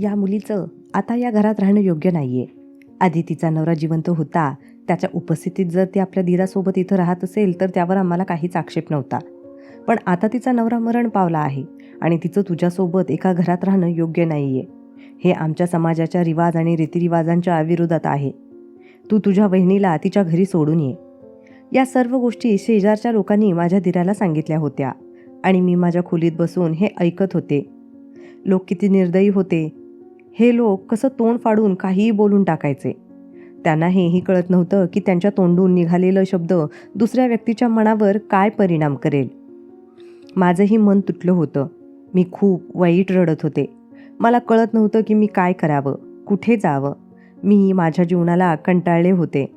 या मुलीचं आता या घरात राहणं योग्य नाही आहे आधी तिचा नवरा जिवंत होता. त्याच्या उपस्थितीत जर ती आपल्या दिरासोबत इथं राहत असेल तर त्यावर आम्हाला काहीच आक्षेप नव्हता. पण आता तिचा नवरा मरण पावला आहे आणि तिचं तुझ्यासोबत एका घरात राहणं योग्य नाही आहे हे आमच्या समाजाच्या रिवाज आणि रीतिरिवाजांच्या विरोधात आहे. तू तुझ्या बहिणीला तिच्या घरी सोडून ये. या सर्व गोष्टी शेजारच्या लोकांनी माझ्या दिराला सांगितल्या होत्या आणि मी माझ्या खोलीत बसून हे ऐकत होते. लोक किती निर्दयी होते हे लोक कसं तोंड फाडून काहीही बोलून टाकायचे. त्यांना हेही कळत नव्हतं की त्यांच्या तोंडून निघालेलं शब्द दुसऱ्या व्यक्तीच्या मनावर काय परिणाम करेल. माझंही मन तुटलं होतं. मी खूप वाईट रडत होते. मला कळत नव्हतं की मी काय करावं कुठे जावं. मी माझ्या जीवनाला कंटाळले होते.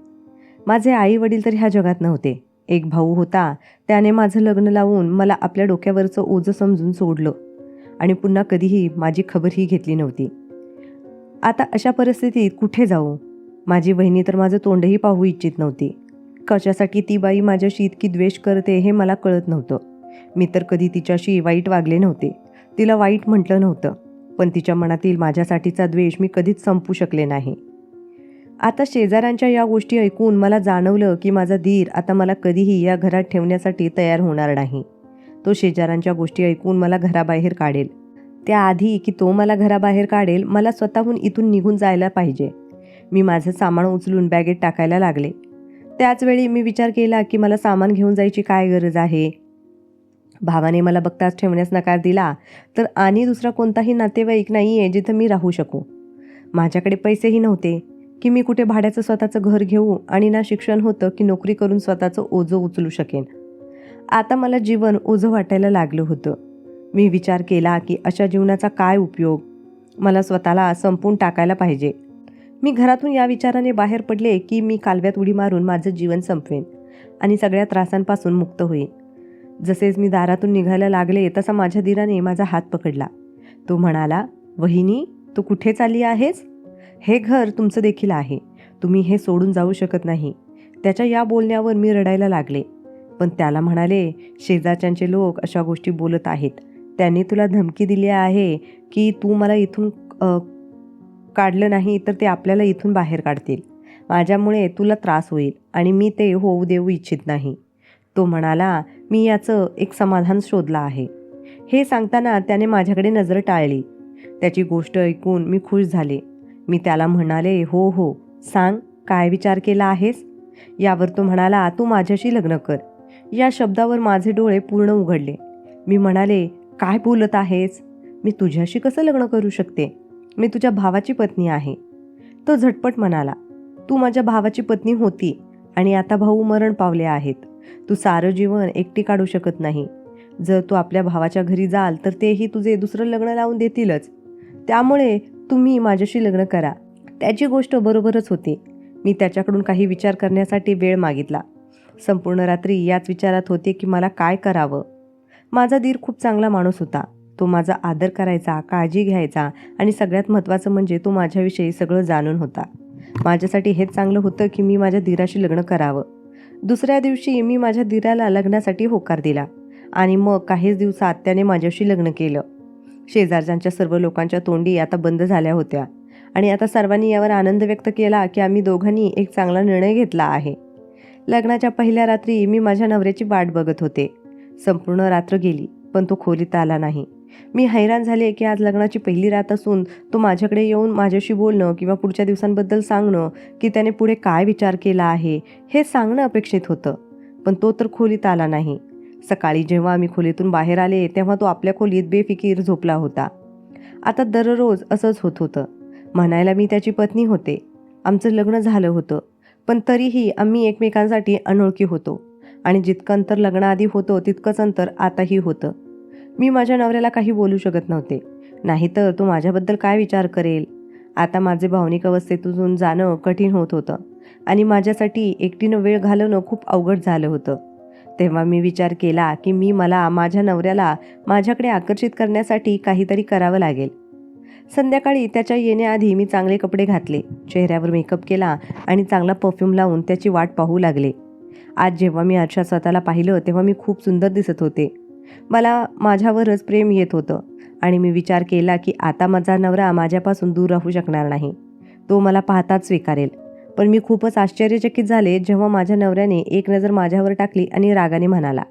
माझे आई वडील तर ह्या जगात नव्हते. एक भाऊ होता. त्याने माझं लग्न लावून मला आपल्या डोक्यावरचं ओझं समजून सोडलं. आणि पुन्हा कधीही माझी खबरही घेतली नव्हती. आता अशा परिस्थितीत कुठे जाऊ? माझी बहिणी तर माझं तोंडही पाहू इच्छित नव्हती. कशासाठी ती बाई माझ्याशी इतकी द्वेष करते हे मला कळत नव्हतं. मी तर कधी तिच्याशी वाईट वागले नव्हते. तिला वाईट म्हटलं नव्हतं. पण तिच्या मनातील माझ्यासाठीचा द्वेष मी कधीच संपू शकले नाही. आता शेजाऱ्यांच्या या गोष्टी ऐकून मला जाणवलं की माझा धीर आता मला कधीही या घरात ठेवण्यासाठी तयार होणार नाही. तो शेजाऱ्यांच्या गोष्टी ऐकून मला घराबाहेर काढेल. त्याआधी की तो मला घराबाहेर काढेल मला स्वतःहून इथून निघून जायला पाहिजे. मी माझं सामान उचलून बॅगेत टाकायला लागले. त्याचवेळी मी विचार केला की मला सामान घेऊन जायची काय गरज आहे? भावाने मला बघताच ठेवण्यास नकार दिला तर आणि दुसरा कोणताही नातेवाईक नाही आहे जिथं मी राहू शकू. माझ्याकडे पैसेही नव्हते की मी कुठे भाड्याचं स्वतःचं घर घेऊ आणि ना शिक्षण होतं की नोकरी करून स्वतःचं ओझं उचलू शकेन. आता मला जीवन ओझं वाटायला लागलं होतं. मी विचार केला की अशा जीवनाचा काय उपयोग? मला स्वतःला संपून टाकायला पाहिजे. मी घरातून या विचाराने बाहेर पडले की मी कालव्यात उडी मारून माझं जीवन संपवेन आणि सगळ्या त्रासांपासून मुक्त होईन. जसेच मी दारातून निघायला लागले तसा माझ्या दिराने माझा हात पकडला. तो म्हणाला वहिनी तू कुठे चालली आहेस? हे घर तुमचं देखील आहे. तुम्ही हे सोडून जाऊ शकत नाही. त्याच्या या बोलण्यावर मी रडायला लागले. पण त्याला म्हणाले शेजारच्यांचे लोक अशा गोष्टी बोलत आहेत. त्यांनी तुला धमकी दिली आहे की तू मला इथून काढलं नाही तर ते आपल्याला इथून बाहेर काढतील. माझ्यामुळे तुला त्रास होईल आणि मी ते होऊ देऊ इच्छित नाही. तो म्हणाला मी याचं एक समाधान शोधलं आहे. हे सांगताना त्याने माझ्याकडे नजर टाळली. त्याची गोष्ट ऐकून मी खुश झाले. मी त्याला म्हणाले हो हो सांग काय विचार केला आहेस? यावर तो म्हणाला तू माझ्याशी लग्न कर. या शब्दावर माझे डोळे पूर्ण उघडले. मी म्हणाले काय बोलत आहेस? मी तुझ्याशी कसं लग्न करू शकते? मी तुझ्या भावाची पत्नी आहे. तो झटपट म्हणाला तू माझ्या भावाची पत्नी होती आणि आता भाऊ मरण पावले आहेत. तू सारं जीवन एकटी काढू शकत नाही. जर तू आपल्या भावाच्या घरी जाल तर तेही तुझे दुसरं लग्न लावून देतीलच. त्यामुळे तुम्ही माझ्याशी लग्न करा. त्याची गोष्ट बरोबरच होती. मी त्याच्याकडून काही विचार करण्यासाठी वेळ मागितला. संपूर्ण रात्री याच विचारात होते की मला काय करावं? माझा धीर खूप चांगला माणूस होता. तो माझा आदर करायचा काळजी घ्यायचा आणि सगळ्यात महत्त्वाचं म्हणजे तो माझ्याविषयी सगळं जाणून होता. माझ्यासाठी हेच चांगलं होतं की मी माझ्या धीराशी लग्न करावं. दुसऱ्या दिवशी मी माझ्या धीराला लग्नासाठी होकार दिला आणि मग काहीच दिवसात त्याने माझ्याशी लग्न केलं. शेजारच्यांच्या सर्व लोकांच्या तोंडी आता बंद झाल्या होत्या आणि आता सर्वांनी यावर आनंद व्यक्त केला की आम्ही दोघांनी एक चांगला निर्णय घेतला आहे. लग्नाच्या पहिल्या रात्री मी माझ्या नवऱ्याची वाट बघत होते. संपूर्ण रात्र गेली पण तो खोलीत आला नाही. मी हैराण झाले की आज लग्नाची पहिली रात असून तो माझ्याकडे येऊन माझ्याशी बोलणं किंवा पुढच्या दिवसांबद्दल सांगणं की त्याने पुढे काय विचार केला आहे हे सांगणं अपेक्षित होतं. पण तो तर खोलीत आला नाही. सकाळी जेव्हा आम्ही खोलीतून बाहेर आले तेव्हा तो आपल्या खोलीत बेफिकीर झोपला होता. आता दररोज असंच होत होतं. म्हणायला मी त्याची पत्नी होते. आमचं लग्न झालं होतं. पण तरीही आम्ही एकमेकांसाठी अनोळखी होतो. आणि जितकं अंतर लग्नाआधी होतं तितकंच अंतर आताही होतं. मी माझ्या नवऱ्याला काही बोलू शकत नव्हते. नाहीतर तो माझ्याबद्दल काय विचार करेल? आता माझे भावनिक अवस्थेतून जाणं कठीण होत होतं आणि माझ्यासाठी एकटीनं वेळ घालवणं खूप अवघड झालं होतं. तेव्हा मी विचार केला की मी मला माझ्या नवऱ्याला माझ्याकडे आकर्षित करण्यासाठी काहीतरी करावं लागेल. संध्याकाळी त्याच्या येण्याआधी मी चांगले कपडे घातले चेहऱ्यावर मेकअप केला आणि चांगला परफ्यूम लावून त्याची वाट पाहू लागले. आज जेव्हा मी आरशात स्वतःला पाहिलं तेव्हा मी खूप सुंदर दिसत होते. मला माझ्यावरच प्रेम येत होतं आणि मी विचार केला की आता माझा नवरा माझ्यापासून दूर राहू शकणार नाही. तो मला पाहताच स्वीकारेल. पण मी खूपच आश्चर्यचकित झाले जेव्हा माझ्या नवऱ्याने एक नजर माझ्यावर टाकली आणि रागाने म्हणाला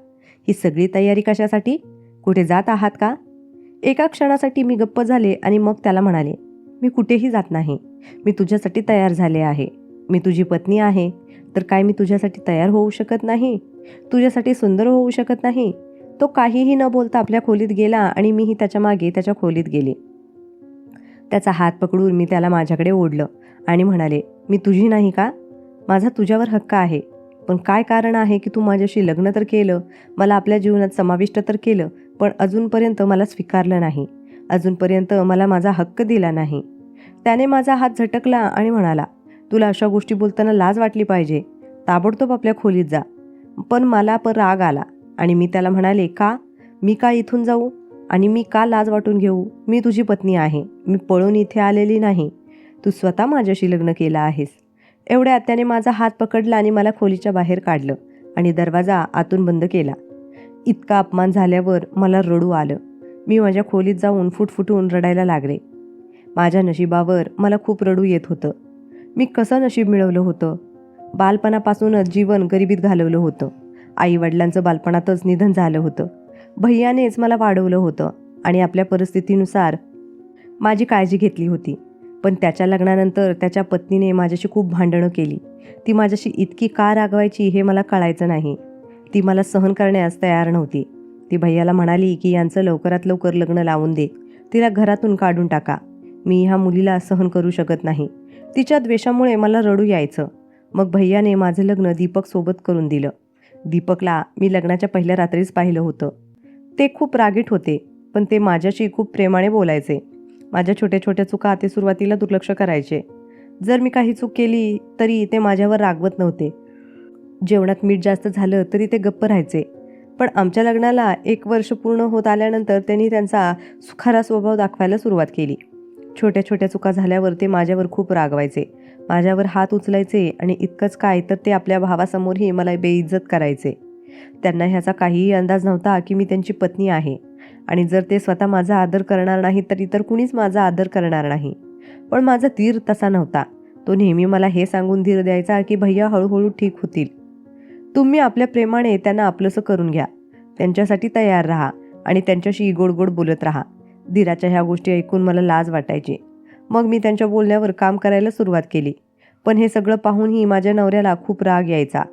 ही सगळी तयारी कशासाठी? कुठे जात आहात का? एका क्षणासाठी मी गप्प झाले आणि मग त्याला म्हणाले मी कुठेही जात नाही. मी तुझ्यासाठी तयार झाले आहे. मी तुझी पत्नी आहे. तर काय मी तुझ्यासाठी तयार होऊ शकत नाही? तुझ्यासाठी सुंदर होऊ शकत नाही? तो काहीही न बोलता आपल्या खोलीत गेला आणि मीही त्याच्यामागे त्याच्या खोलीत गेले. त्याचा हात पकडून मी त्याला माझ्याकडे ओढलं आणि म्हणाले मी तुझी नाही का? माझा तुझ्यावर हक्क आहे. पण काय कारण आहे की तू माझ्याशी लग्न तर केलं मला आपल्या जीवनात समाविष्ट तर केलं पण अजूनपर्यंत मला स्वीकारलं नाही. अजूनपर्यंत मला माझा हक्क दिला नाही. त्याने माझा हात झटकला आणि म्हणाला तुला अशा गोष्टी बोलताना लाज वाटली पाहिजे. ताबडतोब आपल्या खोलीत जा. पण मला पण राग आला आणि मी त्याला म्हणाले का? मी का इथून जाऊ? आणि मी का लाज वाटून घेऊ? मी तुझी पत्नी आहे. मी पळून इथे आलेली नाही. तू स्वतः माझ्याशी लग्न केलं आहेस. एवढ्या त्याने माझा हात पकडला आणि मला खोलीच्या बाहेर काढलं आणि दरवाजा आतून बंद केला. इतका अपमान झाल्यावर मला रडू आलं. मी माझ्या खोलीत जाऊन फुटफुटून रडायला लागले. माझ्या नशिबावर मला खूप रडू येत होतं. मी कसं नशीब मिळवलं होतं? बालपणापासूनच जीवन गरिबीत घालवलं होतं. आईवडिलांचं बालपणातच निधन झालं होतं. भैयानेच मला वाढवलं होतं आणि आपल्या परिस्थितीनुसार माझी काळजी घेतली होती. पण त्याच्या लग्नानंतर त्याच्या पत्नीने माझ्याशी खूप भांडणं केली. ती माझ्याशी इतकी का रागवायची हे मला कळायचं नाही. ती मला सहन करण्यास तयार नव्हती. ती भैयाला म्हणाली की यांचं लवकरात लवकर लग्न लावून दे. तिला घरातून काढून टाका. मी ह्या मुलीला सहन करू शकत नाही. तिच्या द्वेषामुळे मला रडू यायचं. मग भैयाने माझं लग्न दीपकसोबत करून दिलं. दीपकला मी लग्नाच्या पहिल्या रात्रीच पाहिलं होतं. ते खूप रागीट होते पण ते माझ्याशी खूप प्रेमाने बोलायचे. माझ्या छोट्या छोट्या चुका ते सुरुवातीला दुर्लक्ष करायचे. जर मी काही चूक केली तरी ते माझ्यावर रागवत नव्हते. जेवणात मीठ जास्त झालं तरी ते गप्प राहायचे. पण आमच्या लग्नाला एक वर्ष पूर्ण होत आल्यानंतर त्यांनी त्यांचा सुखारा स्वभाव दाखवायला सुरुवात केली. छोट्या छोट्या चुका झाल्यावर ते माझ्यावर खूप रागवायचे. माझ्यावर हात उचलायचे आणि इतकंच काय तर ते आपल्या भावासमोरही मला बेइज्जत करायचे. त्यांना ह्याचा काहीही अंदाज नव्हता की मी त्यांची पत्नी आहे. आणि जर ते स्वतः माझा आदर करणार नाही तर इतर कुणीच माझा आदर करणार नाही. पण माझा धीर तसा नव्हता. तो नेहमी मला हे सांगून धीर द्यायचा की भैया हळूहळू ठीक होतील. तुम्ही आपल्या प्रेमाने त्यांना आपलंसं करून घ्या. त्यांच्यासाठी तयार राहा आणि त्यांच्याशी गोड गोड बोलत राहा. धीराच्या ह्या गोष्टी ऐकून मला लाज वाटायची. मग मी त्यांच्या बोलण्यावर काम करायला सुरुवात केली. पण हे सगळं पाहूनही माझ्या नवऱ्याला खूप राग यायचा.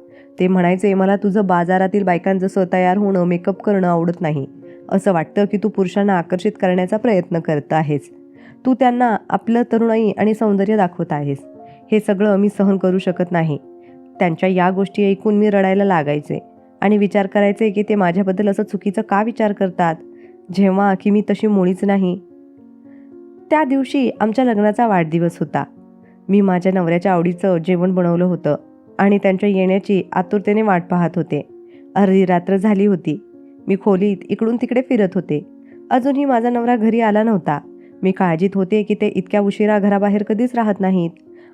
ते म्हणायचे मला तुझं बाजारातील बायकांजसं तयार होणं मेकअप करणं आवडत नाही. असं वाटतं की तू पुरुषांना आकर्षित करण्याचा प्रयत्न करत आहेस. तू त्यांना आपलं तरुणाई आणि सौंदर्य दाखवत आहेस. हे सगळं मी सहन करू शकत नाही. त्यांच्या या गोष्टी ऐकून मी रडायला लागायचे आणि विचार करायचे की ते माझ्याबद्दल असं चुकीचं का विचार करतात? जेव्हा की मी तशी मुळीच नाही. त्या दिवशी आमच्या लग्नाचा वाढदिवस होता. मी माझ्या नवऱ्याच्या आवडीचं जेवण बनवलं होतं आणि त्यांच्या येण्याची आतुरतेने वाट पाहत होते. अर्धी रात्र झाली होती. मी खोलीत इकडून तिकडे फिरत होते. अजूनही माझा नवरा घरी आला नव्हता. मी काळजीत होते की ते इतक्या उशिरा घराबाहेर कधीच राहत नाहीत.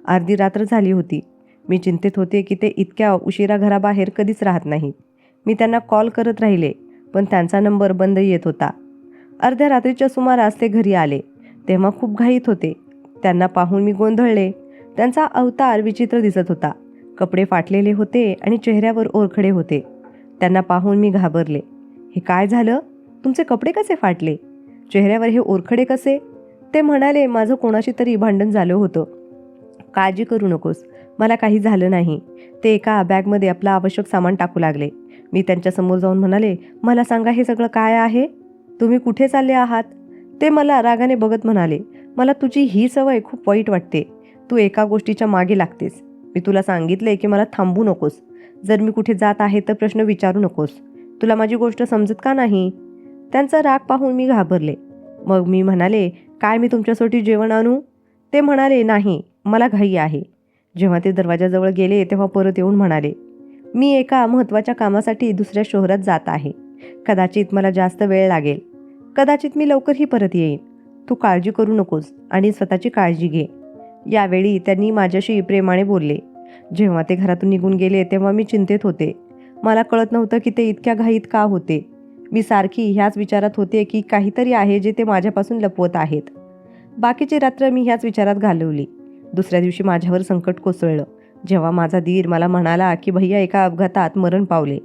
अर्धी रात्र झाली होती. मी चिंतेत होते की ते इतक्या उशिरा घराबाहेर कधीच राहत नाहीत. मी त्यांना कॉल करत राहिले पण त्यांचा नंबर बंद येत होता. अर्ध्या रात्रीच्या सुमारास ते घरी आले. तेव्हा खूप घाईत होते. त्यांना पाहून मी गोंधळले. त्यांचा अवतार विचित्र दिसत होता. कपडे फाटलेले होते आणि चेहऱ्यावर ओरखडे होते. त्यांना पाहून मी घाबरले. हे काय झालं? तुमचे कपडे कसे फाटले? चेहऱ्यावर हे ओरखडे कसे? ते म्हणाले माझं कोणाशी तरी भांडण झालं होतं. काळजी करू नकोस. मला काही झालं नाही. ते एका बॅगमध्ये आपलं आवश्यक सामान टाकू लागले. मी त्यांच्यासमोर जाऊन म्हणाले मला सांगा हे सगळं काय आहे? तुम्ही कुठे चालले आहात? ते मला रागाने बघत म्हणाले मला तुझी ही सवय खूप वाईट वाटते. तू एका गोष्टीच्या मागे लागतेस. मी तुला सांगितले की मला थांबू नकोस. जर मी कुठे जात आहे तर प्रश्न विचारू नकोस. तुला माझी गोष्ट समजत का नाही? त्यांचा राग पाहून मी घाबरले. मग मी म्हणाले काय मी तुमच्यासाठी जेवण आणू? ते म्हणाले नाही मला घाई आहे. जेव्हा ते दरवाजाजवळ गेले तेव्हा परत येऊन म्हणाले मी एका महत्त्वाच्या कामासाठी दुसऱ्या शहरात जात आहे. कदाचित मला जास्त वेळ लागेल. कदाचित मी लवकरही परत येईन. तू काळजी करू नकोस आणि स्वतःची काळजी घे. यावेळी त्यांनी माझ्याशी प्रेमाने बोलले. जेव्हा ते घरातून निघून गेले तेव्हा मी चिंतेत होते. मला कळत नव्हतं की ते इतक्या घाईत का होते. मी सारखी ह्याच विचारात होते की काहीतरी आहे जे ते माझ्यापासून लपवत आहेत. बाकीची रात्र मी ह्याच विचारात घालवली. दुसऱ्या दिवशी माझ्यावर संकट कोसळलं. जेव्हा माझा दीर मला म्हणाला की भैया एका अपघातात मरण पावले.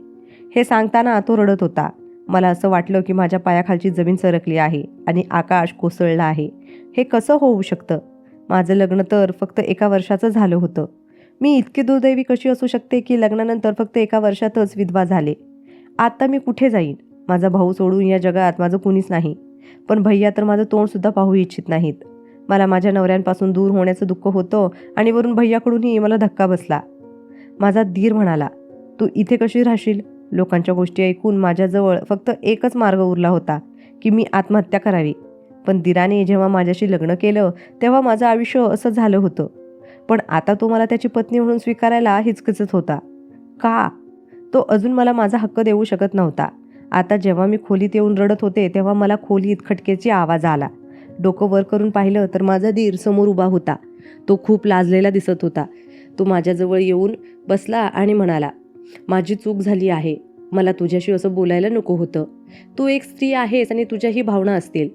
हे सांगताना तो रडत होता. मला असं वाटलं की माझ्या पायाखालची जमीन सरकली आहे आणि आकाश कोसळलं आहे. हे कसं होऊ शकतं? माझं लग्न तर फक्त एका वर्षाचं झालं होतं. मी इतकी दुर्दैवी कशी असू शकते की लग्नानंतर फक्त एका वर्षातच विधवा झाले? आत्ता मी कुठे जाईन? माझा भाऊ सोडून या जगात माझं कुणीच नाही. पण भैया तर माझं तोंडसुद्धा पाहू इच्छित नाहीत. मला माझ्या नवऱ्यांपासून दूर होण्याचं दुःख होतं आणि वरून भैयाकडूनही मला धक्का बसला. माझा धीर म्हणाला तू इथे कशी राहशील? लोकांच्या गोष्टी ऐकून माझ्याजवळ फक्त एकच मार्ग उरला होता की मी आत्महत्या करावी. पण दिराने जेव्हा माझ्याशी लग्न केलं तेव्हा माझं आयुष्य असं झालं होतं. पण आता तो मला त्याची पत्नी म्हणून स्वीकारायला हिचकिचत होता. का? तो अजून मला माझा हक्क देऊ शकत नव्हता. आता जेव्हा मी खोलीत येऊन रडत होते तेव्हा मला खोलीत खटकेची आवाज आला. डोकं वर करून पाहिलं तर माझा धीर समोर उभा होता. तो खूप लाजलेला दिसत होता. तो माझ्याजवळ येऊन बसला आणि म्हणाला माझी चूक झाली आहे. मला तुझ्याशी असं बोलायला नको होतं. तू एक स्त्री आहेस आणि तुझ्याही भावना असतील.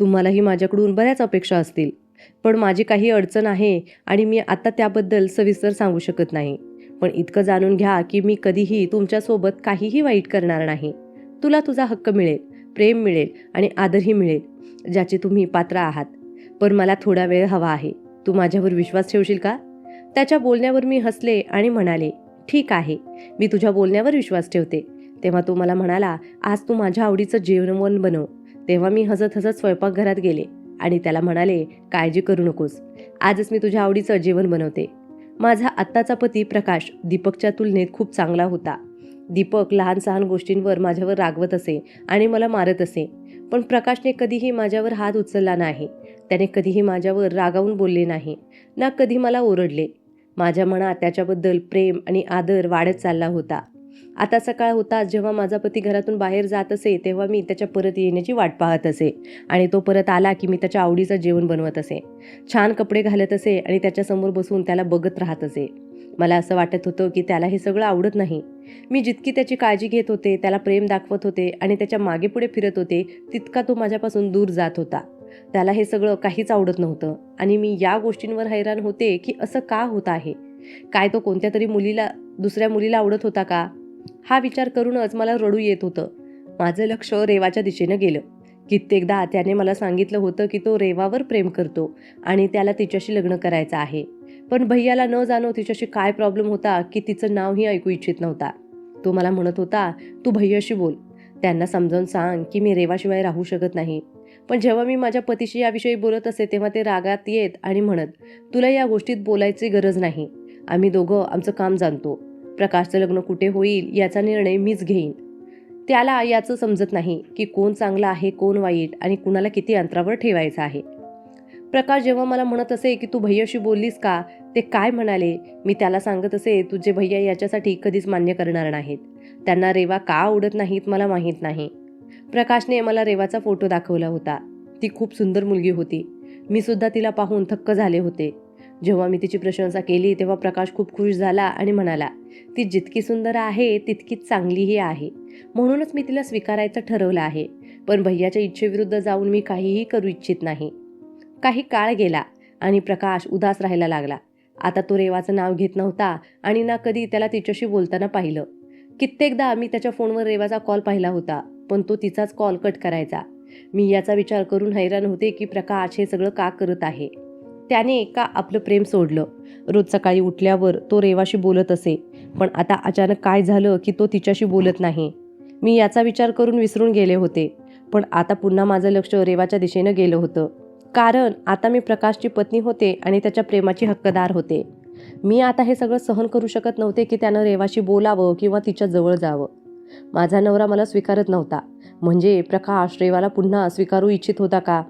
तुम्हालाही माझ्याकडून बऱ्याच अपेक्षा असतील. पण माझी काही अडचण आहे आणि मी आता त्याबद्दल सविस्तर सांगू शकत नाही. पण इतकं जाणून घ्या की मी कधीही तुमच्यासोबत काहीही वाईट करणार नाही. तुला तुझा हक्क मिळेल प्रेम मिळेल आणि आदरही मिळेल ज्याचे तुम्ही पात्र आहात. पण मला थोडा वेळ हवा आहे. तू माझ्यावर विश्वास ठेवशील का? त्याच्या बोलण्यावर मी हसले आणि म्हणाले ठीक आहे. मी तुझ्या बोलण्यावर विश्वास ठेवते. तेव्हा तो मला म्हणाला आज तू माझ्या आवडीचं जेवण बनव. तेव्हा मी हसत हसत स्वयंपाकघरात गेले आणि त्याला म्हणाले काळजी करू नकोस. आजच मी तुझ्या आवडीचं जेवण बनवते. माझा आत्ताचा पती प्रकाश दीपकच्या तुलनेत खूप चांगला होता. दीपक लहान सहान गोष्टींवर माझ्यावर रागवत असे आणि मला मारत असे. पण प्रकाशने कधीही माझ्यावर हात उचलला नाही. त्याने कधीही माझ्यावर रागावून बोलले नाही. ना कधी मला ओरडले. माझ्या मनात त्याच्याबद्दल प्रेम आणि आदर वाढत चालला होता. आता सकाळ होताच जेव्हा माझा पती घरातून बाहेर जात असे तेव्हा मी त्याच्या परत येण्याची वाट पाहत असे आणि तो परत आला की मी त्याच्या आवडीचं जेवण बनवत असे. छान कपडे घालत असे आणि त्याच्यासमोर बसून त्याला बघत राहत असे. मला असं वाटत होतं की त्याला हे सगळं आवडत नाही. मी जितकी त्याची काळजी घेत होते त्याला प्रेम दाखवत होते आणि त्याच्यामागे पुढे फिरत होते तितका तो माझ्यापासून दूर जात होता. त्याला हे सगळं काहीच आवडत नव्हतं. आणि मी या गोष्टींवर हैराण होते की असं का होत आहे? काय तो कोणत्या तरी मुलीला दुसऱ्या मुलीला आवडत होता का? हा विचार करूनच मला रडू येत होतं. माझं लक्ष रेवाच्या दिशेनं गेलं. कित्येकदा त्याने मला सांगितलं होतं की तो रेवावर प्रेम करतो आणि त्याला तिच्याशी लग्न करायचं आहे. पण भैयाला न जाणो तिच्याशी काय प्रॉब्लेम होता की तिचं नावही ऐकू इच्छित नव्हता. तो मला म्हणत होता तू भैयाशी बोल. त्यांना समजावून सांग की मी रेवाशिवाय राहू शकत नाही. पण जेव्हा मी माझ्या पतीशी याविषयी बोलत असे तेव्हा ते रागात येत आणि म्हणत तुला या गोष्टीत बोलायची गरज नाही. आम्ही दोघं आमचं काम जाणतो. प्रकाशचं लग्न कुठे होईल याचा निर्णय मीच घेईन. त्याला याचं समजत नाही की कोण चांगला आहे कोण वाईट आणि कुणाला किती अंतरावर ठेवायचं आहे. प्रकाश जेव्हा मला म्हणत असे की तू भैयाशी बोललीस का? ते काय म्हणाले? मी त्याला सांगत असे तुझे भैया याच्यासाठी कधीच मान्य करणार नाहीत. त्यांना रेवा का आवडत नाहीत मला माहीत नाही. प्रकाशने मला रेवाचा फोटो दाखवला होता. ती खूप सुंदर मुलगी होती. मी सुद्धा तिला पाहून थक्क झाले होते. जेव्हा मी तिची प्रशंसा केली तेव्हा प्रकाश खूप खुश झाला आणि म्हणाला ती जितकी सुंदर आहे तितकीच चांगलीही आहे. म्हणूनच मी तिला स्वीकारायचं ठरवलं आहे. पण भैयाच्या इच्छेविरुद्ध जाऊन मी काहीही करू इच्छित नाही. काही काळ गेला आणि प्रकाश उदास राहायला लागला. आता तो रेवाचं नाव घेत नव्हता आणि ना कधी त्याला तिच्याशी बोलताना पाहिलं. कित्येकदा मी त्याच्या फोनवर रेवाचा कॉल पाहिला होता. पण तो तिचाच कॉल कट करायचा. मी याचा विचार करून हैराण होते की प्रकाश हे सगळं का करत आहे. त्याने का आपलं प्रेम सोडलं. रोज सकाळी उठल्यावर तो रेवाशी बोलत असे पण आता अचानक काय झालं की तो तिच्याशी बोलत नाही. मी याचा विचार करून विसरून गेले होते पण आता पुन्हा माझं लक्ष रेवाच्या दिशेनं गेलं होतं. कारण आता मी प्रकाशची पत्नी होते आणि त्याच्या प्रेमाची हक्कदार होते. मी आता हे सगळं सहन करू शकत नव्हते की त्यानं रेवाशी बोलावं किंवा तिच्या जवळ जावं. माझा नवरा मला स्वीकारत नव्हता. म्हणजे प्रकाश रेवाला पुन्हा स्वीकारू इच्छित होता का?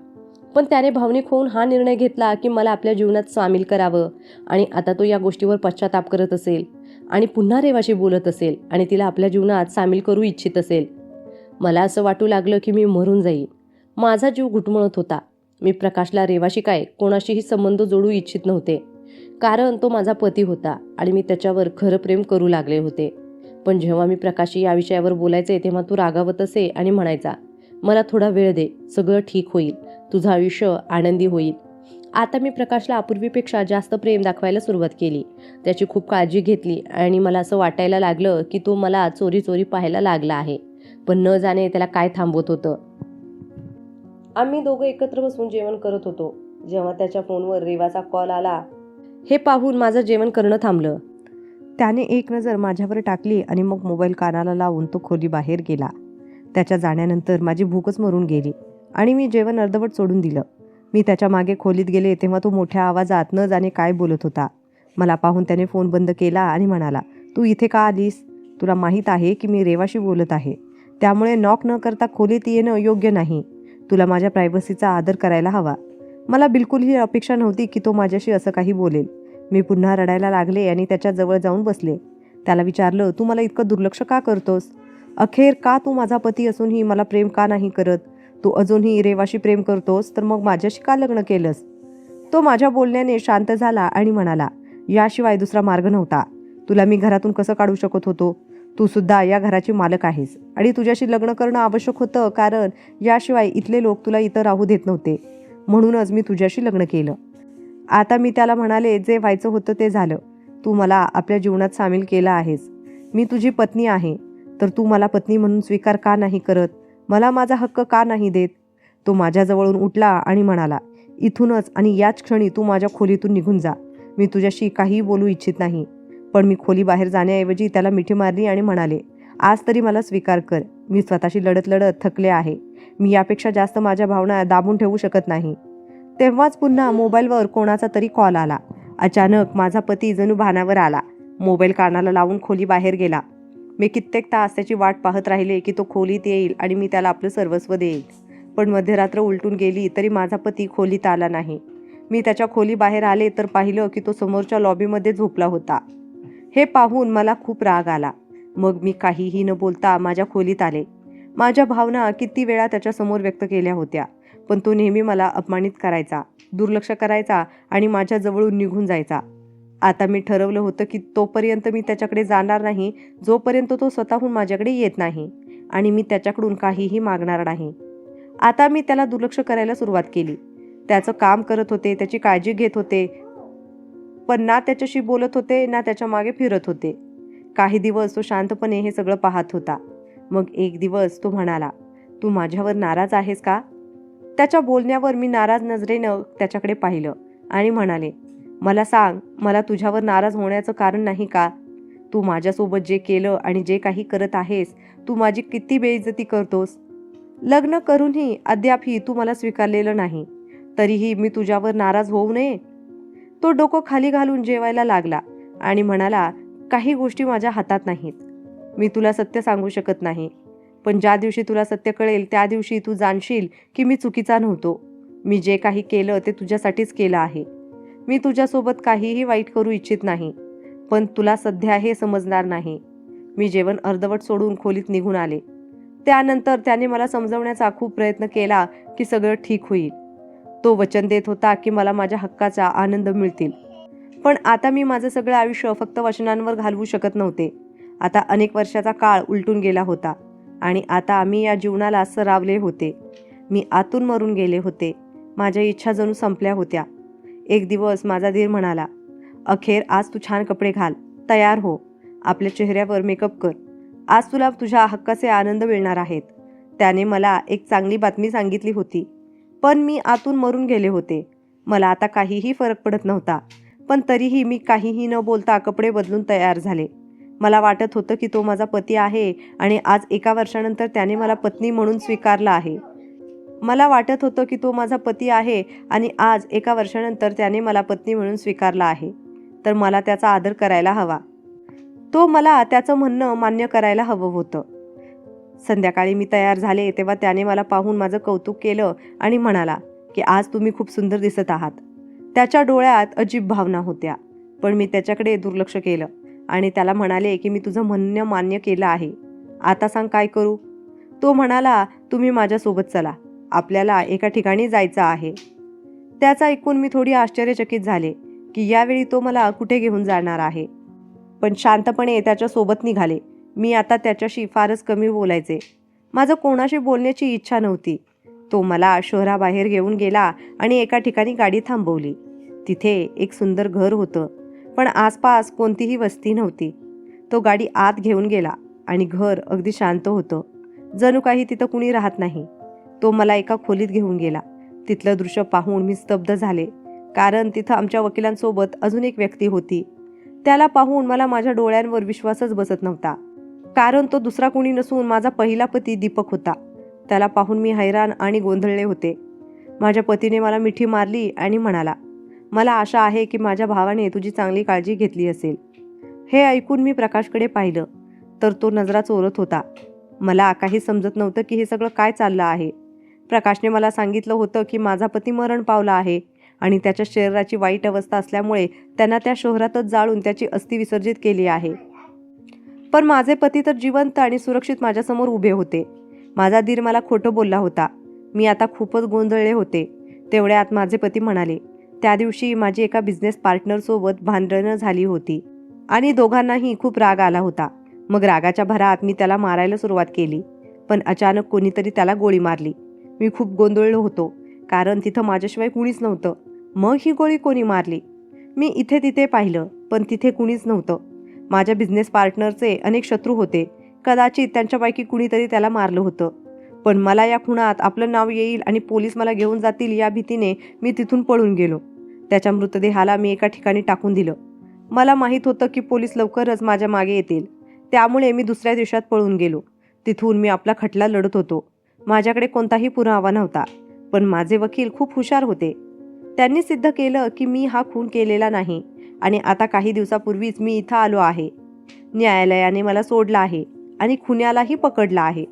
पण त्याने भावनिक होऊन हा निर्णय घेतला की मला आपल्या जीवनात सामील करावं आणि आता तो या गोष्टीवर पश्चाताप करत असेल आणि पुन्हा रेवाशी बोलत असेल आणि तिला आपल्या जीवनात सामील करू इच्छित असेल. मला असं वाटू लागलं की मी मरून जाईन. माझा जीव घुटमळत होता. मी प्रकाशला रेवाशी काय कोणाशीही संबंध जोडू इच्छित नव्हते. कारण तो माझा पती होता आणि मी त्याच्यावर खरं प्रेम करू लागले होते. पण जेव्हा मी प्रकाशी या विषयावर बोलायचे तेव्हा तू रागावत असे आणि म्हणायचा मला थोडा वेळ दे सगळं ठीक होईल तुझं आयुष्य आनंदी होईल. आता मी प्रकाशला अपूर्वीपेक्षा जास्त प्रेम दाखवायला सुरुवात केली. त्याची खूप काळजी घेतली आणि मला असं वाटायला लागलं की तो मला चोरी चोरी पाहायला लागला आहे. पण न जाणे त्याला काय थांबवत होतं? आम्ही दोघं एकत्र बसून जेवण करत होतो. जेव्हा त्याच्या फोनवर रेवाचा कॉल आला हे पाहून माझं जेवण करणं थांबलं. त्याने एक नजर माझ्यावर टाकली आणि मग मोबाईल कानाला लावून तो खोली बाहेर गेला. त्याच्या जाण्यानंतर माझी भूकच मरून गेली आणि मी जेवण अर्धवट सोडून दिलं. मी त्याच्यामागे खोलीत गेले तेव्हा तो मोठ्या आवाजात न जाणे काय बोलत होता. मला पाहून त्याने फोन बंद केला आणि म्हणाला तू इथे का आलीस? तुला माहीत आहे की मी रेवाशी बोलत आहे. त्यामुळे नॉक न करता खोलीत येणं योग्य नाही. तुला माझ्या प्रायव्हसीचा आदर करायला हवा. मला बिलकुल ही अपेक्षा नव्हती की तो माझ्याशी असं काही बोलेल. मी पुन्हा रडायला लागले आणि त्याच्याजवळ जाऊन बसले. त्याला विचारलं तू मला इतकं दुर्लक्ष का करतोस? अखेर का तू माझा पती असूनही मला प्रेम का नाही करत? तू अजूनही रेवाशी प्रेम करतोस तर मग माझ्याशी का लग्न केलंस? तो माझ्या बोलण्याने शांत झाला आणि म्हणाला याशिवाय दुसरा मार्ग नव्हता. तुला मी घरातून कसं काढू शकत होतो? तू सुद्धा या घराची मालक आहेस आणि तुझ्याशी लग्न करणं आवश्यक होतं कारण याशिवाय इथले लोक तुला इथं राहू देत नव्हते. म्हणूनच मी तुझ्याशी लग्न केलं. आता मी त्याला म्हणाले जे व्हायचं होतं ते झालं. तू मला आपल्या जीवनात सामील केला आहेस. मी तुझी पत्नी आहे. तर तू मला पत्नी म्हणून स्वीकार का नाही करत? मला माझा हक्क का नाही देत? तो माझ्याजवळून उठला आणि म्हणाला इथूनच आणि याच क्षणी तू माझ्या खोलीतून निघून जा. मी तुझ्याशी काहीही बोलू इच्छित नाही. पण मी खोली बाहेर जाण्याऐवजी त्याला मिठी मारली आणि म्हणाले आज तरी मला स्वीकार कर. मी स्वतःशी लढत लढत थकले आहे. मी यापेक्षा जास्त माझ्या भावना दाबून ठेवू शकत नाही. तेव्हाच पुन्हा मोबाईलवर कोणाचा तरी कॉल आला. अचानक माझा पती जणू भानावर आला. मोबाईल कानाला लावून खोली बाहेर गेला. मी कित्येक तास त्याची वाट पाहत राहिले की तो खोलीत येईल आणि मी त्याला आपलं सर्वस्व देईल. पण मध्यरात्र उलटून गेली तरी माझा पती खोलीत आला नाही. मी त्याच्या खोली बाहेर आले तर पाहिलं की तो समोरच्या लॉबीमध्ये झोपला होता. हे पाहून मला खूप राग आला. मग मी काहीही न बोलता माझ्या खोलीत आले. माझ्या भावना किती वेळा त्याच्यासमोर व्यक्त केल्या होत्या. पण तो नेहमी मला अपमानित करायचा दुर्लक्ष करायचा आणि माझ्याजवळून निघून जायचा. आता मी ठरवलं होतं की तोपर्यंत मी त्याच्याकडे जाणार नाही जोपर्यंत तो स्वतःहून माझ्याकडे येत नाही आणि मी त्याच्याकडून काहीही मागणार नाही. आता मी त्याला दुर्लक्ष करायला सुरुवात केली. त्याचं काम करत होते त्याची काळजी घेत होते पण ना त्याच्याशी बोलत होते ना त्याच्यामागे फिरत होते. काही दिवस तो शांतपणे हे सगळं पाहत होता. मग एक दिवस तो म्हणाला तू माझ्यावर नाराज आहेस का? त्याच्या बोलण्यावर मी नाराज नजरेनं त्याच्याकडे पाहिलं आणि म्हणाले मला सांग मला तुझ्यावर नाराज होण्याचं कारण नाही का? तू माझ्यासोबत जे केलं आणि जे काही करत आहेस तू माझी किती बेइज्जती करतोस? लग्न करूनही अद्यापही तू मला स्वीकारलेलं नाही तरीही मी तुझ्यावर नाराज होऊ नये? तो डोकं खाली घालून जेवायला लागला आणि म्हणाला काही गोष्टी माझ्या हातात नाहीत. मी तुला सत्य सांगू शकत नाही. पण ज्या दिवशी तुला सत्य कळेल त्या दिवशी तू जाणशील की मी चुकीचा नव्हतो. मी जे काही केलं ते तुझ्यासाठीच केलं आहे. मी तुझ्यासोबत काहीही वाईट करू इच्छित नाही पण तुला सध्या हे समजणार नाही. मी जेवण अर्धवट सोडून खोलीत निघून आले. त्यानंतर त्याने मला समजवण्याचा खूप प्रयत्न केला की सगळं ठीक होईल. तो वचन देत होता की मला माझ्या हक्काचा आनंद मिळतील. पण आता मी माझं सगळं आयुष्य फक्त वचनांवर घालवू शकत नव्हते. आता अनेक वर्षाचा काळ उलटून गेला होता. आणि आता आम्ही या जीवनाला सरावले होते. मी आतून मरून गेले होते. माझ्या इच्छा जणू संपल्या होत्या. एक दिवस माझा धीर म्हणाला अखेर आज तू छान कपडे घाल. तयार हो. आपल्या चेहऱ्यावर मेकअप कर. आज तुला तुझ्या हक्काचे आनंद मिळणार आहेत. त्याने मला एक चांगली बातमी सांगितली होती. पण मी आतून मरून गेले होते. मला आता काहीही फरक पडत नव्हता. पण तरीही मी काहीही न बोलता कपडे बदलून तयार झाले. मला वाटत होतं की तो माझा पती आहे आणि आज एका वर्षानंतर त्याने मला पत्नी म्हणून स्वीकारला आहे. मला वाटत होतं की तो माझा पती आहे आणि आज एका वर्षानंतर त्याने मला पत्नी म्हणून स्वीकारला आहे. तर मला त्याचा आदर करायला हवा. तो मला त्याचं म्हणणं मान्य करायला हवं होतं. संध्याकाळी मी तयार झाले तेव्हा त्याने मला पाहून माझं कौतुक केलं आणि म्हणाला की आज तुम्ही खूप सुंदर दिसत आहात. त्याच्या डोळ्यात अजीब भावना होत्या पण मी त्याच्याकडे दुर्लक्ष केलं. आणि त्याला म्हणाले की मी तुझं म्हणणं मान्य केलं आहे. आता सांग काय करू? तो म्हणाला तुम्ही माझ्यासोबत चला. आपल्याला एका ठिकाणी जायचं आहे. त्याचा ऐकून मी थोडी आश्चर्यचकित झाले की यावेळी तो मला कुठे घेऊन जाणार आहे. पण शांतपणे त्याच्यासोबत निघाले. मी आता त्याच्याशी फारच कमी बोलायचे. माझं कोणाशी बोलण्याची इच्छा नव्हती. तो मला शहराबाहेर घेऊन गेला आणि एका ठिकाणी गाडी थांबवली. तिथे एक सुंदर घर होतं. पण आसपास कोणतीही वस्ती नव्हती. तो गाडी आत घेऊन गेला आणि घर अगदी शांत होतं. जणू काही तिथं कुणी राहत नाही. तो मला एका खोलीत घेऊन गेला. तिथलं दृश्य पाहून मी स्तब्ध झाले. कारण तिथं आमच्या वकिलांसोबत अजून एक व्यक्ती होती. त्याला पाहून मला माझ्या डोळ्यांवर विश्वासच बसत नव्हता. कारण तो दुसरा कोणी नसून माझा पहिला पती दीपक होता. त्याला पाहून मी हैराण आणि गोंधळले होते. माझ्या पतीने मला मिठी मारली आणि म्हणाला मला आशा आहे की माझ्या भावाने तुझी चांगली काळजी घेतली असेल. हे ऐकून मी प्रकाशकडे पाहिलं तर तो नजरा चोरत होता. मला काही समजत नव्हतं की हे सगळं काय चाललं आहे. प्रकाशने मला सांगितलं होतं की माझा पती मरण पावला आहे आणि त्याच्या शरीराची वाईट अवस्था असल्यामुळे त्यांना त्या शहरातच जाळून त्याची अस्थि विसर्जित केली आहे. पण माझे पती तर जिवंत आणि सुरक्षित माझ्यासमोर उभे होते. माझा धीर मला खोटं बोलला होता. मी आता खूपच गोंधळले होते तेवढ्यात माझे पती म्हणाले त्या दिवशी माझी एका बिझनेस पार्टनरसोबत भांडणं झाली होती. आणि दोघांनाही खूप राग आला होता. मग रागाच्या भरात मी त्याला मारायला सुरुवात केली. पण अचानक कोणीतरी त्याला गोळी मारली. मी खूप गोंधळलो होतो. कारण तिथं माझ्याशिवाय कुणीच नव्हतं. मग ही गोळी कोणी मारली? मी इथे तिथे पाहिलं पण तिथे कुणीच नव्हतं. माझ्या बिझनेस पार्टनरचे अनेक शत्रू होते. कदाचित त्यांच्यापैकी कुणीतरी त्याला मारलं होतं. पण मला या खुणात आपलं नाव येईल आणि पोलीस मला घेऊन जातील या भीतीने मी तिथून पळून गेलो. त्याच्या मृतदेहाला मी एका ठिकाणी टाकून दिलं. मला माहीत होतं की पोलीस लवकरच माझ्या मागे येतील. त्यामुळे मी दुसऱ्या दिवसात पळून गेलो. तिथून मी आपला खटला लढत होतो. माझ्याकडे कोणताही पुरावा नव्हता. पण माझे वकील खूप हुशार होते. त्यांनी सिद्ध केलं की मी हा खून केलेला नाही आणि आता काही दिवसापूर्वीच मी इथं आलो आहे. न्यायालयाने मला सोडलं आहे आणि खुन्यालाही पकडलं आहे.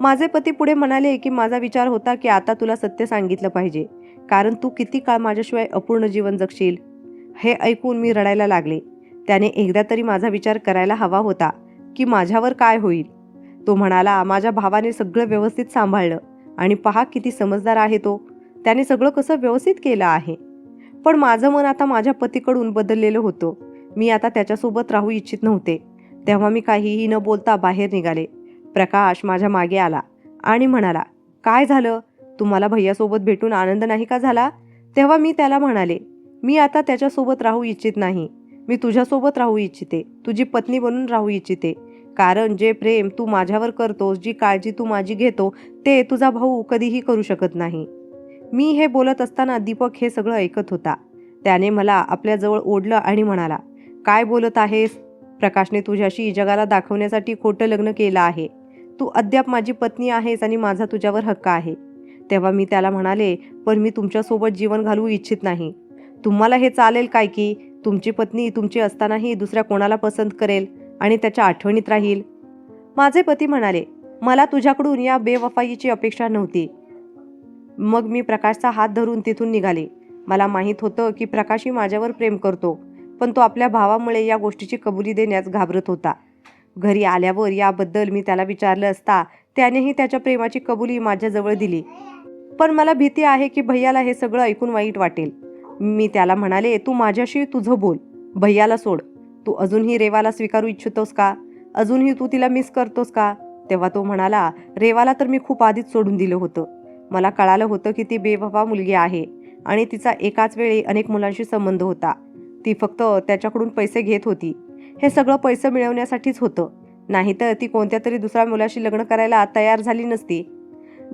माझे पती पुढे म्हणाले की माझा विचार होता की आता तुला सत्य सांगितलं पाहिजे. कारण तू किती काळ माझ्याशिवाय अपूर्ण जीवन जगशील? हे ऐकून मी रडायला लागले. त्याने एकदा तरी माझा विचार करायला हवा होता की माझ्यावर काय होईल? तो म्हणाला माझ्या भावाने सगळं व्यवस्थित सांभाळलं. आणि पहा किती समजदार आहे तो. त्याने सगळं कसं व्यवस्थित केलं आहे? पण माझं मन आता माझ्या पतीकडून बदललेलं होतं. मी आता त्याच्यासोबत राहू इच्छित नव्हते. तेव्हा मी काहीही न बोलता बाहेर निघाले. प्रकाश माझ्या मागे आला आणि म्हणाला काय झालं? तुम्हाला भैयासोबत भेटून आनंद नाही का झाला? तेव्हा मी त्याला म्हणाले मी आता त्याच्यासोबत राहू इच्छित नाही. मी तुझ्यासोबत राहू इच्छिते. तुझी पत्नी बनून राहू इच्छिते. कारण जे प्रेम तू माझ्यावर करतोस जी काळजी तू माझी घेतो ते तुझा भाऊ कधीही करू शकत नाही. मी हे बोलत असताना दीपक हे सगळं ऐकत होता. त्याने मला आपल्याजवळ ओढलं आणि म्हणाला काय बोलत आहेस? प्रकाशने तुझ्याशी जगाला दाखवण्यासाठी खोटं लग्न केलं आहे. तू अद्याप माझी पत्नी आहेस आणि माझा तुझ्यावर हक्क आहे. तेव्हा मी त्याला म्हणाले पण मी तुमच्यासोबत जीवन घालवू इच्छित नाही. तुम्हाला हे चालेल काय की तुमची पत्नी तुमची असतानाही दुसऱ्या कोणाला पसंत करेल आणि त्याच्या आठवणीत राहील? माझे पती म्हणाले मला तुझ्याकडून या बेवफाईची अपेक्षा नव्हती. मग मी प्रकाशचा हात धरून तिथून निघाले. मला माहीत होतं की प्रकाशही माझ्यावर प्रेम करतो पण तो आपल्या भावामुळे या गोष्टीची कबुली देण्यास घाबरत होता. घरी आल्यावर याबद्दल मी त्याला विचारलं असता त्यानेही त्याच्या प्रेमाची कबुली माझ्याजवळ दिली. पण मला भीती आहे की भैयाला हे सगळं ऐकून वाईट वाटेल. मी त्याला म्हणाले तू माझ्याशी तुझं बोल. भैयाला सोड. तू अजूनही रेवाला स्वीकारू इच्छितोस का? अजूनही तू तिला मिस करतोस का? तेव्हा तो म्हणाला रेवाला तर मी खूप आधीच सोडून दिलं होतं. मला कळालं होतं की ती बेवफा मुलगी आहे आणि तिचा एकाच वेळी अनेक मुलांशी संबंध होता. ती फक्त त्याच्याकडून पैसे घेत होती. हे सगळं पैसे मिळवण्यासाठीच होतं. नाहीतर ती कोणत्या तरी दुसऱ्या मुलाशी लग्न करायला तयार झाली नसती.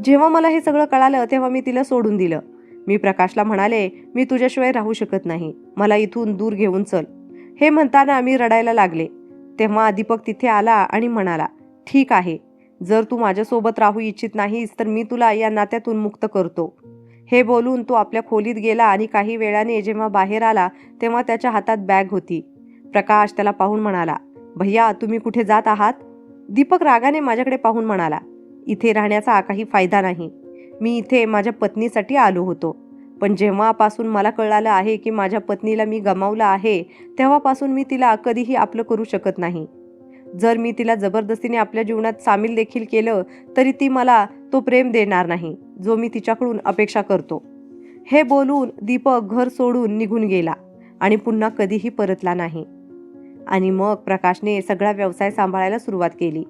जेव्हा मला हे सगळं कळालं तेव्हा मी तिला सोडून दिलं. मी प्रकाशला म्हणाले मी तुझ्याशिवाय राहू शकत नाही. मला इथून दूर घेऊन चल. हे म्हणताना मी रडायला लागले. तेव्हा दीपक तिथे आला आणि म्हणाला ठीक आहे. जर तू माझ्यासोबत राहू इच्छित नाहीस तर मी तुला या नात्यातून मुक्त करतो. हे बोलून तो आपल्या खोलीत गेला आणि काही वेळाने जेव्हा बाहेर आला तेव्हा त्याच्या हातात बॅग होती. प्रकाश त्याला पाहून म्हणाला भैया तुम्ही कुठे जात आहात? दीपक रागाने माझ्याकडे पाहून म्हणाला इथे राहण्याचा काही फायदा नाही. मी इथे माझ्या पत्नीसाठी आलो होतो. पण जेव्हापासून मला कळालं आहे की माझ्या पत्नीला मी गमावलं आहे तेव्हापासून मी तिला कधीही आपलं करू शकत नाही. जर मी तिला जबरदस्तीने आपल्या जीवनात सामील देखील केलं तरी ती मला तो प्रेम देणार नाही जो मी तिच्याकडून अपेक्षा करतो. हे बोलून दीपक घर सोडून निघून गेला आणि पुन्हा कधीही परतला नाही. आणि मग प्रकाशने सगळा व्यवसाय सांभाळायला सुरुवात केली.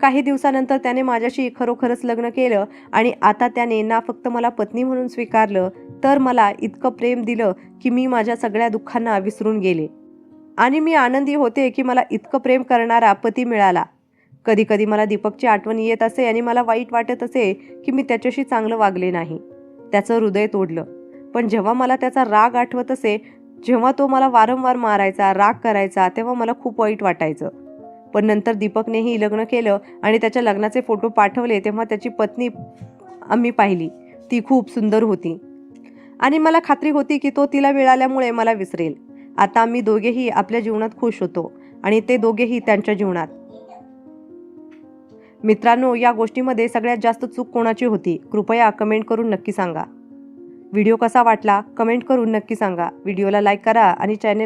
काही दिवसानंतर त्याने माझ्याशी खरोखरच लग्न केलं आणि आता त्याने ना फक्त मला पत्नी म्हणून स्वीकारलं तर मला इतकं प्रेम दिलं की मी माझ्या सगळ्या दुःखांना विसरून गेले. आणि मी आनंदी होते की मला इतकं प्रेम करणारा पती मिळाला. कधी कधी मला दीपकची आठवण येत असे आणि मला वाईट वाटत असे की मी त्याच्याशी चांगलं वागले नाही. त्याचं हृदय तोडलं. पण जेव्हा मला त्याचा राग आठवत असे जेव्हा तो मला वारंवार मारायचा राग करायचा तेव्हा मला खूप वाईट वाटायचं. पण नंतर दीपकनेही लग्न केलं आणि त्याच्या लग्नाचे फोटो पाठवले तेव्हा त्याची पत्नी आम्ही पाहिली. ती खूप सुंदर होती. आणि मला खात्री होती की तो तिला मिळाल्यामुळे मला विसरेल. आता आम्ही दोघेही आपल्या जीवनात खुश होतो आणि ते दोघेही त्यांच्या जीवनात. मित्रांनो या गोष्टीमध्ये सगळ्यात जास्त चूक कोणाची होती? कृपया कमेंट करून नक्की सांगा. व्हिडिओ कसा वाटला कमेंट करून नक्की सांगा. व्हिडिओला लाईक करा आणि चॅनेल